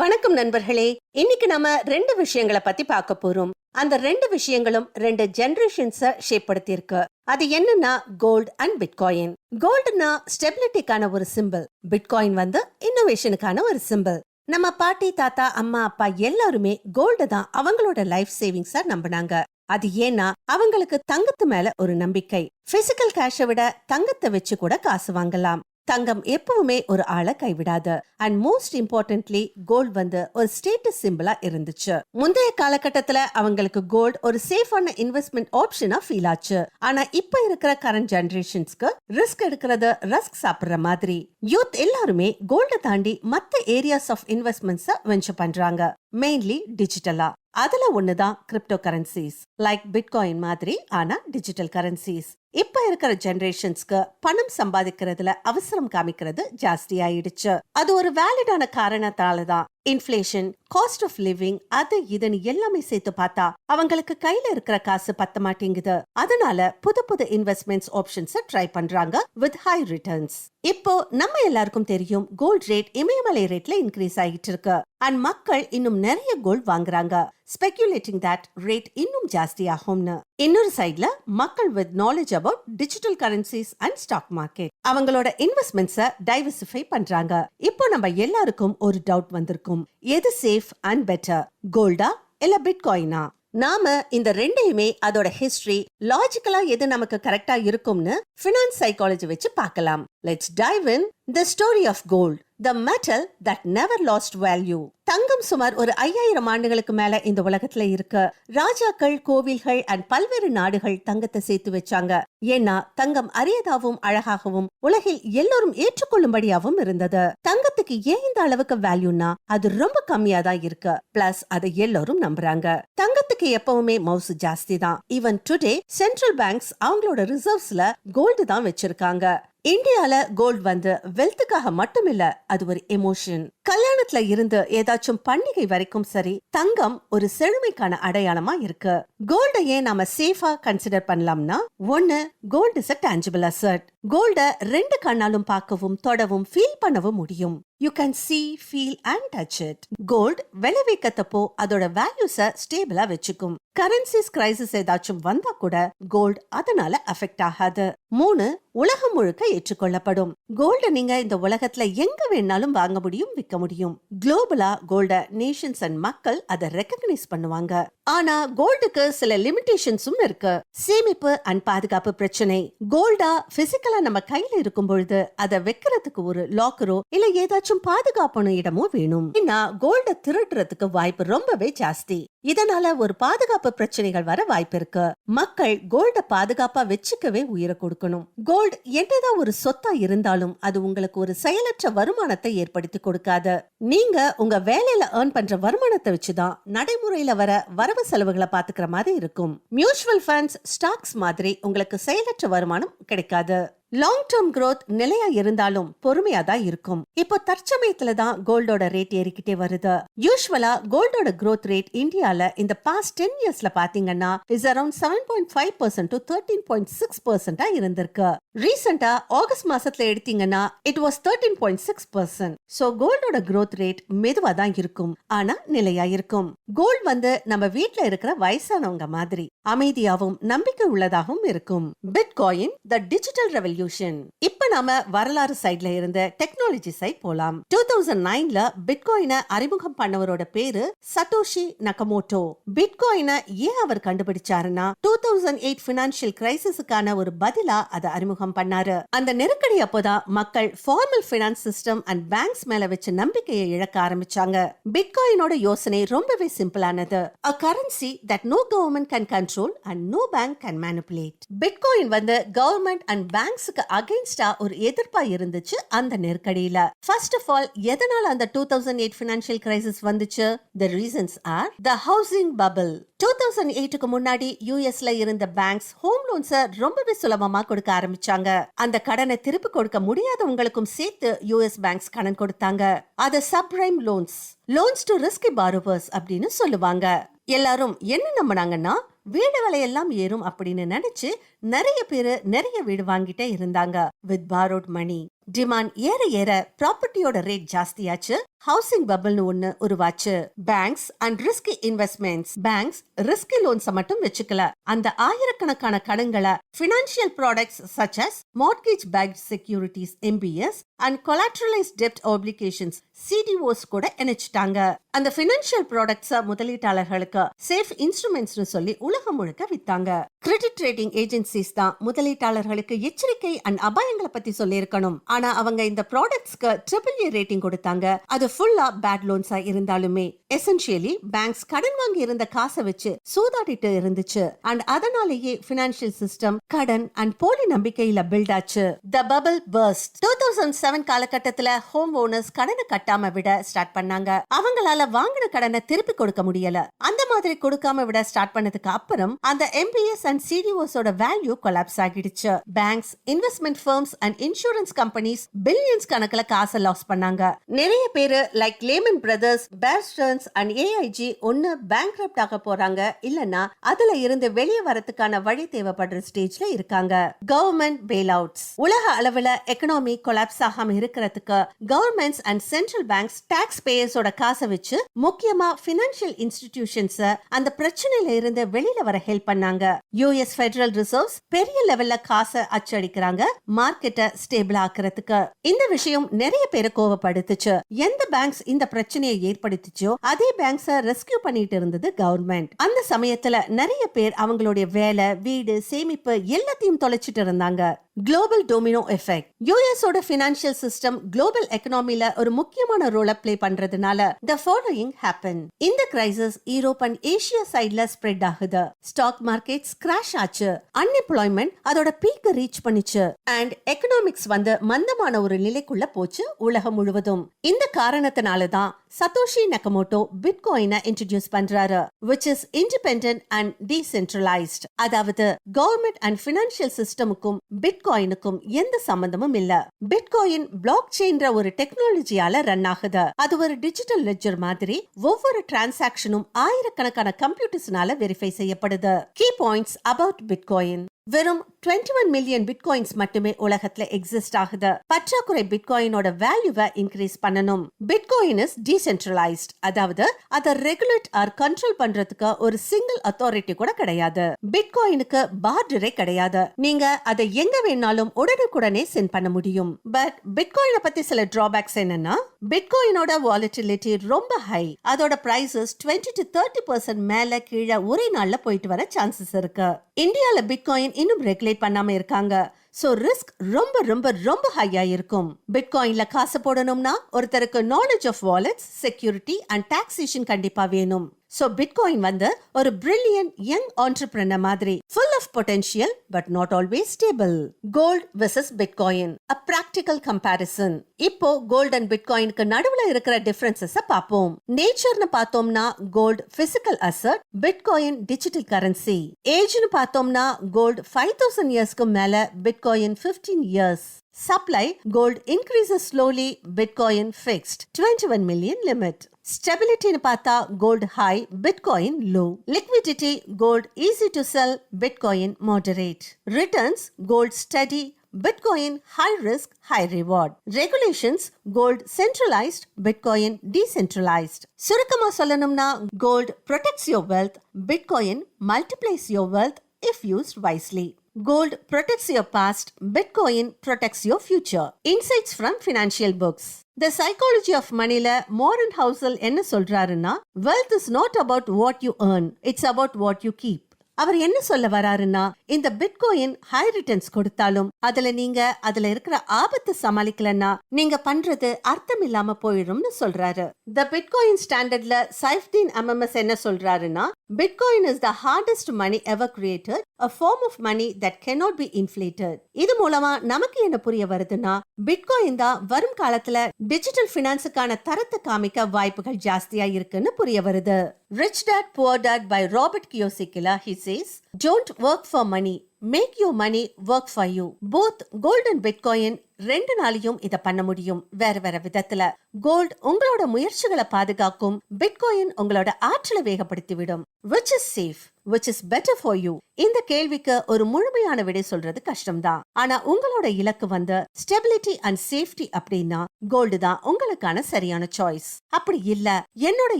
வணக்கம் நண்பர்களே. இன்னைக்கு நாம ரெண்டு விஷயங்களை பத்தி பார்க்க போறோம். அந்த ரெண்டு விஷயங்களும் ரெண்டு ஜெனரேஷன்ஸ ஷேப் படுத்தியிருக்கு அது என்னன்னா கோல்ட் அண்ட் பிட்காயின் கோல்டுனா ஸ்டெபிலிட்டிக்கான ஒரு சிம்பிள் பிட்காயின் வந்து இன்னோவேஷனுக்கான ஒரு சிம்பிள் நம்ம பாட்டி தாத்தா அம்மா அப்பா எல்லாருமே கோல்டு தான் அவங்களோட லைஃப் சேவிங்ஸா நம்பினாங்க. அது ஏன்னா அவங்களுக்கு தங்கத்து மேல ஒரு நம்பிக்கை. பிசிக்கல் கேஷை விட தங்கத்தை வச்சு கூட காசு வாங்கலாம். தங்கம் எப்பவுமே ஒரு ஆளை கைவிடாது. அண்ட் மோஸ்ட் இம்பார்ட்டன்ட்லி கோல்ட் வந்து ஒரு ஸ்டேட்டஸ் சிம்பிளா இருந்துச்சு. முந்தைய காலகட்டத்துல அவங்களுக்கு கோல்ட் ஒரு சேஃபான இன்வெஸ்ட்மெண்ட் ஆப்ஷனா ஃபீல் ஆச்சு. ஆனா இப்ப இருக்கிற கரண்ட் ஜெனரேஷன்ஸ்க்கு ரிஸ்க் எடுக்கிறது ரஸ்க் சாப்பிடுற மாதிரி. யூத் எல்லாருமே கோல்ட தாண்டி மத்த ஏரியாஸ் ஆஃப் இன்வெஸ்ட்மெண்ட்ஸ் வெஞ்சர் பண்றாங்க. மெயின்லி டிஜிட்டலா அதுல ஒண்ணுதான் கிரிப்டோ கரன்சிஸ் லைக் பிட்காயின் மாதிரி ஆனா டிஜிட்டல் கரன்சிஸ் இப்ப இருக்கிற ஜெனரேஷன்ஸ்க்கு பணம் சம்பாதிக்கிறதுல அவசரம் காமிக்கிறது ஜாஸ்தி ஆயிடுச்சு அது ஒரு வேலிடான காரணத்தால தான் இன்ஃபிளேஷன் காஸ்ட் ஆஃப் லிவிங் அது இதுன்னு எல்லாமே சேர்த்து பார்த்தா அவங்களுக்கு கையில இருக்கிற காசு பத்த மாட்டேங்குது. அதனால புது புது இன்வெஸ்ட்மெண்ட்ஸ் ஆப்ஷன்ஸ் ட்ரை பண்றாங்க வித் ஹை ரிட்டர்ன்ஸ் இப்போ நம்ம எல்லாருக்கும் தெரியும் கோல்ட் ரேட் இமயமலை ரேட்ல இன்க்ரீஸ் ஆகிட்டு இருக்கு. அண்ட் மக்கள் இன்னும் நிறைய கோல்ட் வாங்குறாங்க. ஸ்பெகுலேட்டிங் தட் ரேட் இன்னும் ஜாஸ்தி ஆகும்னு இன்னொரு சைட்ல மக்கள் with knowledge about digital currencies and stock market அவங்களோட இன்வெஸ்ட்மெண்ட்ஸ டைவர்சிஃபை பண்றாங்க. இப்போ நம்ம எல்லாருக்கும் ஒரு டவுட் வந்திருக்கும். எது சேஃப் அண்ட் பெட்டர் கோல்டா இல்ல பிட்காயினா நாம இந்த ரெண்டையுமே அதோட ஹிஸ்டரி லாஜிக்கலா எது நமக்கு கரெக்டா இருக்கும்னு ஃபினான்ஸ் சைக்காலஜி வச்சு பார்க்கலாம். Let's dive in the story of gold the metal that never lost value தங்கம் சுமார் ஒரு ஐயாயிரம் ஆண்டுகளுக்கு மேல இந்த உலகத்துல இருக்கு. ராஜாக்கள் கோவில்கள் அண்ட் பல்வேறு நாடுகள் தங்கத்தை சேர்த்து வச்சாங்க. ஏன்னா தங்கம் அரியதாகவும் அழகாகவும் உலகில் எல்லோரும் ஏற்றுக்கொள்ளும்படியாகவும் இருந்தது. தங்கத்துக்கு ஏன் இந்த அளவுக்கு வேல்யூனா அது ரொம்ப கம்மியா தான் இருக்கு. பிளஸ் அதை எல்லோரும் நம்புறாங்க. தங்கத்துக்கு எப்பவுமே மவுசு ஜாஸ்தி தான். ஈவன் டுடே சென்ட்ரல் பேங்க்ஸ் அவங்களோட ரிசர்வ்ஸ்ல கோல்டு தான் வச்சிருக்காங்க. இந்தியால கோல்ட் வந்து வெல்த்துக்காக மட்டும் இல்ல அது ஒரு எமோஷன் கல்யாணத்துல இருந்து ஏதாச்சும் பண்டிகை வரைக்கும் சரி தங்கம் ஒரு செழுமைக்கான அடையாளமா இருக்கு. கோல்ட ஏன் நாம சேஃபா கன்சிடர் பண்ணலாம்னா ஒன்னு gold is a tangible asset கோல்ட ரெண்டு கண்ணாலும் பார்க்கவும் தொடவும் ஃபீல் பண்ணவும் முடியும். You can see feel and touch it gold விளைவிக்கத்தப்போ அதோட வேல்யூஸ ஸ்டேபிளா வச்சுக்கும். கரன்சிஸ் கிரைசிஸ் ஏதாச்சும் வந்தா கூட கோல்ட் அதனால அஃபெக்ட் ஆகாது. மூணு உலகம் முழுக்க ஏற்றுக்கொள்ளப்படும். கோல்ட நீங்க இந்த உலகத்துல எங்க வேணாலும் வாங்க முடியும் விற்க முடியும். குளோபலா கோல்ட நேஷன்ஸ் அண்ட் மக்கள் அதை ரெக்கக்னைஸ் பண்ணுவாங்க. ஆனா கோல்டுக்கு சில லிமிடேஷன்ஸும் இருக்கு. சேமிப்பு அண்ட் பாதுகாப்பு பிரச்சனை. கோல்டா பிசிக்கலா நம்ம கையில இருக்கும் பொழுது அதை வைக்கிறதுக்கு ஒரு லாக்கரோ இல்ல ஏதாச்சும் பாதுகாப்பான இடமும் வேணும். ஏன்னா கோல்ட திருடுறதுக்கு வாய்ப்பு ரொம்பவே ஜாஸ்தி. இதனால ஒரு பாதுகாப்பு பிரச்சனைகள் வர வாய்ப்பு இருக்கு. மக்கள் கோல்ட பாதுகாப்பா வச்சுக்கவே உயிரை கொடுக்கணும். கோல்ட் என்னதான் ஒரு சொத்தா இருந்தாலும் அது உங்களுக்கு ஒரு செயலற்ற வருமானத்தை ஏற்படுத்தி கொடுக்காது. நீங்க உங்க வேலையில ஏர்ன் பண்ற வருமானத்தை வச்சுதான் நடைமுறையில வர வரவு செலவுகளை பாத்துக்கிற மாதிரி இருக்கும். மியூச்சுவல் ஃபண்ட்ஸ் ஸ்டாக்ஸ் மாதிரி உங்களுக்கு செயலற்ற வருமானம் கிடைக்காது. லாங் டேர்ம் க்ரோத் நிலையா இருந்தாலும் பொறுமையா தான் இருக்கும். இப்போ தற்சமயத்துல தான் கோல்டோட ரேட் ஏறிக்கிட்டே வருது. யூஸ்வலா கோல்டோட க்ரோத் ரேட் இந்தியால இந்த பாஸ்ட் டென் இயர்ஸ்ல பாத்தீங்கன்னா is around seven point five percent to thirteen point six பர்சன்டா இருந்திருக்கு. ரீசெண்டா ஆகஸ்ட் மாசத்துல எடுத்தீங்கன்னா it was thirteen point six percent so கோல்டோட growth rate மெதுவா தான் இருக்கும். ஆனா நிலையா இருக்கும். கோல்ட் வந்து நம்ம வீட்டுல இருக்கிற வயசானவங்க மாதிரி அமைதியாகவும் நம்பிக்கை உள்ளதாகவும் இருக்கும். Bitcoin the digital revolu revolution இப்ப நாம வரலாறு சைட்ல இருந்த டெக்னாலஜி சைட் போலாம். டூ தௌசண்ட் நைன்ல பிட்காயினை அறிமுகம் பண்ணவரோட பேரு சட்டோஷி நக்கமோட்டோ பிட்காயினை ஏன் அவர் கண்டுபிடிச்சாருன்னா டூ தௌசண்ட் எயிட் பினான்சியல் கிரைசிஸுக்கான ஒரு பதிலா அதை அறிமுகம் பண்ணாரு. அந்த நெருக்கடி அப்போதான் மக்கள் formal finance system and banks மேல வச்ச நம்பிக்கையை இழக்க ஆரம்பிச்சாங்க. பிட்காயினோட யோசனை ரொம்பவே சிம்பிளானது a currency that no government can control and no bank can manipulate bitcoin வந்து கவர்மெண்ட் அண்ட் பேங்க்ஸ் பேங்க்ஸுக்கு அகைன்ஸ்டா ஒரு எதிர்ப்பா இருந்துச்சு அந்த நெருக்கடியில. ஃபர்ஸ்ட் ஆஃப் ஆல் எதனால அந்த two thousand eight financial crisis வந்துச்சு? The reasons are the housing bubble two thousand எயிட்டுக்கு முன்னாடி யூஎஸ்ல இருந்த பேங்க்ஸ் ஹோம் லோன்ஸ ரொம்பவே சுலபமா கொடுக்க ஆரம்பிச்சாங்க. அந்த கடனை திருப்பி கொடுக்க முடியாதவங்களுக்கும் சேர்த்து யூஎஸ் பேங்க்ஸ் கடன் கொடுத்தாங்க. அது subprime loans loans to risky borrowers அப்படின்னு சொல்லுவாங்க. எல்லாரும் என்ன நம்பினாங்கன்னா வீடு விலையெல்லாம் ஏறும் அப்படின்னு நினைச்சு நிறைய பேரு நிறைய வீடு வாங்கிட்டே இருந்தாங்க. With borrowed money. டிமாண்ட் ஏற ஏற ப்ராப்பர்ட்டியோட ரேட் ஜாஸ்தியாச்சு. ஹவுசிங் பபிள்னு ஒண்ணு உருவாச்சு. Banks and risk investments banks risk loans மட்டும் வச்சுக்கல. அந்த ஆயிரக்கணக்கான கடன்களை financial products such as mortgage bank securities MBS and collateralise dept applications CDOs கூட இணைச்சிட்டாங்க. அந்த பினான்சியல் ப்ராடக்ட்ஸ முதலீட்டாளர்களுக்கு சேஃப் இன்ஸ்ட்ருமெண்ட்ஸ்னு சொல்லி உலகம் முழுக்க வித்தாங்க. கிரெடிட் ரேட்டிங் ஏஜென்சிஸ் தான் முதலீட்டாளர்களுக்கு எச்சரிக்கை அண்ட் அபாயங்களை பத்தி சொல்லியிருக்கணும். ஆனா அவங்க இந்த ப்ராடக்ட்ஸ்க்கு ட்ரிபிள் ஏ ரேட்டிங் கொடுத்தாங்க. அது ஃபுல்லா பேட் லோன்ஸா இருந்தாலுமே எசென்ஷியலி பேங்க்ஸ் கடன் வாங்கி இருந்த காசை வச்சு சூதாடிட்டு இருந்துச்சு. அண்ட் அதனாலேயே பினான்சியல் சிஸ்டம் கடன் அண்ட் போலி நம்பிக்கையில பில்ட் ஆச்சு. The bubble burst two thousand seven காலகட்டத்துல ஹோம் ஓனர்ஸ் கடனை கட்டாம விட ஸ்டார்ட் பண்ணாங்க. அவங்களால வாங்கின கடனை திருப்பி கொடுக்க முடியல. அந்த மாதிரி கொடுக்காம விட ஸ்டார்ட் பண்ணதுக்கு அப்புறம் அந்த எம்பிஎஸ் அண்ட் சிடிஓஸோட வேல்யூ கொலாப்ஸ் ஆகிடுச்சு. Banks investment firms and insurance companies billions கணக்குல காசை லாஸ் பண்ணாங்க. நிறைய பேரு like Lehman Brothers Bear Stearns and AIG ஒன்னு பேங்க் ஆக போறாங்க. இல்லனா அதுல இருந்து வெளியே வரதுக்கான வழி தேவைப்படுற ஸ்டேஜ்ல இருக்காங்க. கவர்மெண்ட் பெயில் அவுட்ஸ் உலக அளவுல எக்கனாமி கொலாப்ஸ் ஆகாம இருக்கிறதுக்கு governments and central banks tax பேயர்ஸோட காசை வச்சு முக்கியமா பினான்சியல் இன்ஸ்டிடியூஷன்ஸ் அந்த பிரச்சனையில இருந்து வெளியில வர ஹெல்ப் பண்ணாங்க. யூஎஸ் ஃபெடரல் ரிசர்வ்ஸ் பெரிய லெவல்ல காசை அச்சடிக்கிறாங்க. மார்க்கெட்டை ஸ்டேபிள் ஆக்குறதுக்கு. இந்த விஷயம் நிறைய பேரை கோவப்படுத்துச்சு. எந்த பேங்க்ஸ் இந்த பிரச்சனையை ஏற்படுத்திச்சோ அதே பேங்க்ஸ் ரெஸ்கியூ பண்ணிட்டு இருந்தது கவர்மெண்ட் அந்த சமயத்துல நிறைய பேர் அவங்களுடைய வேலை வீடு சேமிப்பு எல்லாத்தையும் தொலைச்சிட்டு இருந்தாங்க. குளோபல் டொமினோ எஃபெக்ட் யூஎஸோட பினான்சியல் சிஸ்டம் குளோபல் எக்கனாமில ஒரு முக்கியமான ரோலை ப்ளே பண்றதுனால த ஃபாலோயிங் ஹேப்பன் இந்த கிரைசிஸ் யூரோப் அண்ட் ஏசியா சைட்ல ஸ்ப்ரெட் ஆகுது. ஸ்டாக் மார்க்கெட்ஸ் கிராஷ் ஆச்சு. அன்எம்ப்ளாய்மெண்ட் அதோட பீக் ரீச் பண்ணிச்சு. அண்ட் எக்கனாமிக்ஸ் வந்து மந்தமான ஒரு நிலைக்குள்ள போச்சு உலகம் முழுவதும். இந்த காரணத்தினால தான் சதோஷி நக்கமோட்டோ பிட்காயினை இன்ட்ரடியூஸ் பண்றாரு which is independent and decentralized அதாவது கவர்மெண்ட் அண்ட் பினான்சியல் சிஸ்டமுக்கும் பிட்காயினுக்கும் எந்த சம்பந்தமும் இல்ல. பிட்காயின் பிளாக் செயின்ற ஒரு டெக்னாலஜியால ரன் ஆகுது. அது ஒரு டிஜிட்டல் லெட்ஜர் மாதிரி ஒவ்வொரு டிரான்சாக்ஷனும் ஆயிரக்கணக்கான கம்ப்யூட்டர்ஸ்னால வெரிஃபை செய்யப்படுது. கீ பாயிண்ட்ஸ் அபவுட் பிட்காயின் வெறும் 21 ஒன் மில்லியன் பிட்காயின்ஸ் மட்டுமே உலகத்துல எக்ஸிஸ்ட் ஆகுது. பற்றாக்குறை பிட்காயினோட வேல்யூவை இன்க்ரீஸ் பண்ணணும். பிட்காயின் இஸ் டீசென்ட்ரலைஸ்ட் அதாவது அதை ரெகுலேட் ஆர் கண்ட்ரோல் பண்றதுக்கு ஒரு சிங்கிள் அத்தாரிட்டி கூட கிடையாது. பிட்காயினுக்கு பார்டரே கிடையாது. நீங்க அதை எங்க வேணாலும் உடனுக்குடனே சென்ட் பண்ண முடியும். பட் பிட்காயினை பத்தி சில டிராபேக்ஸ் என்னன்னா பிட்காயினோட வாலிட்டிலிட்டி ரொம்ப ஹை அதோட பிரைசஸ் 20 டு தேர்ட்டி பர்சன்ட் மேல கீழே ஒரே நாள்ல போயிட்டு வர சான்சஸ் இருக்கு. இந்தியால பிட்காயின் இன்னும் ரெகுலேட் பண்ணாம இருக்காங்க. சோ ரிஸ்க் ரொம்ப ரொம்ப ரொம்ப ஹையா இருக்கும் பிட்காயின்ல காசு போடணும்னா ஒருத்தருக்கு knowledge of wallets security and taxation கண்டிப்பா வேணும். ஸோ பிட்காயின் வந்து ஒரு பிரில்லியன்ட் யங் ஆண்டர்பிரினர் மாதிரி full of potential but not always stable gold versus bitcoin a practical comparison இப்போ கோல்ட் அண்ட் பிட்காயினுக்கு நடுவுல இருக்கிற டிஃபரன்சஸ் பார்ப்போம். நேச்சர்னு பார்த்தோம்னா gold physical asset bitcoin digital currency ஏஜ்னு பார்த்தோம்னா கோல்ட் ஃபைவ் தௌசண்ட் இயர்ஸ்க்கு மேல bitcoin fifteen years supply gold increases slowly bitcoin fixed twenty one million limit னு பார்த்தா gold high, Bitcoin low. Liquidity gold easy to sell, Bitcoin moderate. Returns gold steady, Bitcoin high risk, high reward. Regulations gold centralized, Bitcoin decentralized. சுருக்கமா சொல்லணும்னா gold protects your wealth, Bitcoin multiplies your wealth if used wisely. Gold protects your past, Bitcoin protects your future. Insights from financial books. The psychology of moneyல Maran Housel என்ன சொல்றாருன்னா wealth is not about what you earn, it's about what you keep. அவர் என்ன சொல்ல வராருன்னா இந்த bitcoin high returns கொடுத்தாலும் அதுல நீங்க அதுல இருக்கிற ஆபத்தை சமாளிக்கலன்னா நீங்க பண்றது அர்த்தம் இல்லாம போயிடும்னு சொல்றாரு. த பிட்காயின் ஸ்டாண்டர்ட்ல சைஃப்டீன் எம்எம்எஸ் என்ன சொல்றாருன்னா bitcoin is the hardest money ever created a form of money that cannot be inflated இது மூலமா நமக்கு என்ன புரிய வருதுன்னா பிட்காயின் தான் வரும் காலத்துல டிஜிட்டல் பினான்ஸுக்கான தரத்தை காமிக்க வாய்ப்புகள் ஜாஸ்தியா இருக்குன்னு புரிய வருது. Rich dad poor dad by Robert கியோசிக்கிலா he says don't work for money make you money work for you both gold and bitcoin ரெண்டு நாளையும் இத பண்ண முடியும் வேற வேற விதத்துல. கோல்ட் உங்களோட முயற்சிகளை பாதுகாக்கும் பிட்காயின் உங்களோட ஆற்றலை வேகப்படுத்தி விடும் which is safe which is better for you இந்த கேள்விக்கு ஒரு முழுமையான விடை சொல்றது கஷ்டம்தான். ஆனா உங்களோட இலக்கு வந்து ஸ்டெபிலிட்டி அண்ட் சேஃப்டி அப்படின்னா கோல்டு தான் உங்களுக்கான சரியான சாய்ஸ் அப்படி இல்ல என்னோட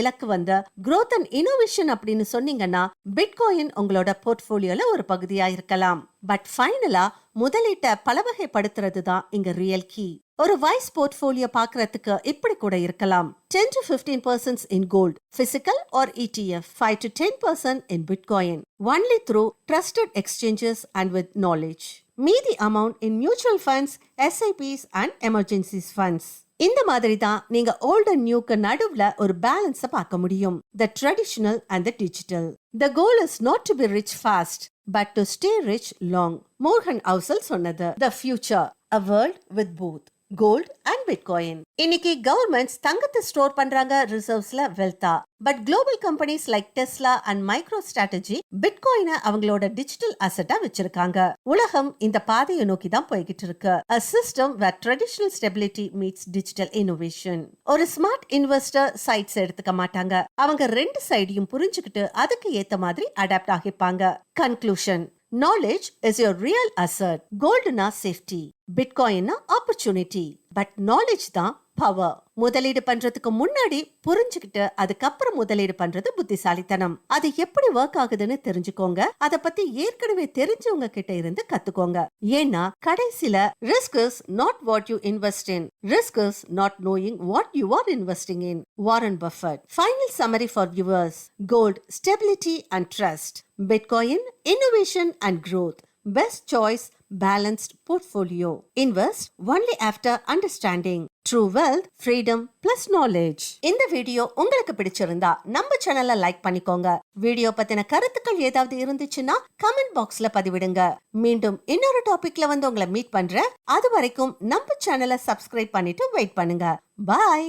இலக்கு வந்து க்ரோத் அண்ட் இன்னோவேஷன் அப்படின்னு சொன்னீங்கன்னா பிட்காயின் உங்களோட போர்ட்போலியோல ஒரு பகுதியா இருக்கலாம். பட் ஃபைனலா முதலீட்டை பலவகைப்படுத்துறது தான் இங்க ரியல் கீ ஒரு வைஸ் போர்ட்ஃபோலியோ பார்க்கறதுக்கு இப்படி கூட இருக்கலாம். Ten to fifteen percent in gold physical or ETF five to ten percent in bitcoin only through trusted exchanges and with knowledge மீதி amount in mutual funds SIPs and emergencies funds இந்த மாதிரி தான் நீங்க old and நியூக்கு நடுவுல ஒரு பேலன்ஸ பார்க்க முடியும். The traditional and the digital the goal is not to be rich fast but to stay rich long Morgan Housel சொன்னது the future a world with both gold and bitcoin இன்னைக்கு governments தங்கத்தை store பண்றாங்க ரிசர்வ்ஸ்ல வெல்தா but global companies like Tesla and micro strategy பிட்காயினை அவங்களோட digital அசட்டா வச்சிருக்காங்க. உலகம் இந்த பாதையை நோக்கி தான் போய்கிட்டு இருக்கு. A system where traditional stability meets digital innovation ஒரு ஸ்மார்ட் இன்வெஸ்டர் சைட்ஸ் எடுத்துக்க மாட்டாங்க. அவங்க ரெண்டு சைடையும் புரிஞ்சுக்கிட்டு அதுக்கு ஏத்த மாதிரி adapt ஆகிப்பாங்க. Conclusion knowledge is your real asset கோல்டுனா safety பிட்காயின்னா ஆப்பர்ச்சுனிட்டி பட் நாலேஜ் தான் பவர் முதலீடு பண்றதுக்கு முன்னாடி புரிஞ்சுக்கிட்டு அதுக்கப்புறம் முதலீடு பண்றது புத்திசாலித்தனம். அது எப்படி ஒர்க் ஆகுதுன்னு தெரிஞ்சுக்கோங்க. அத பத்தி ஏற்கனவே தெரிஞ்சவங்க கிட்ட இருந்து கத்துக்கோங்க. ஏன்னா கடைசில risk is not what you invest in risk is not knowing what you are investing in Warren Buffett final summary for yours gold stability and trust bitcoin innovation and growth best choice balanced portfolio. Invest only after understanding. True wealth freedom plus knowledge இந்த video உங்களுக்கு பிடிச்சிருந்தா நம்ம சேனலை like பண்ணிக்கோங்க. Video பத்தின கருத்துக்கள் ஏதாவது இருந்துச்சுன்னா கமெண்ட் பாக்ஸ்ல பதிவிடுங்க. மீண்டும் இன்னொரு டாபிக்ல வந்து உங்களை மீட் பண்றேன். அது வரைக்கும் நம்ம சேனலை சப்ஸ்கிரைப் பண்ணிட்டு வெயிட் பண்ணுங்க. பாய்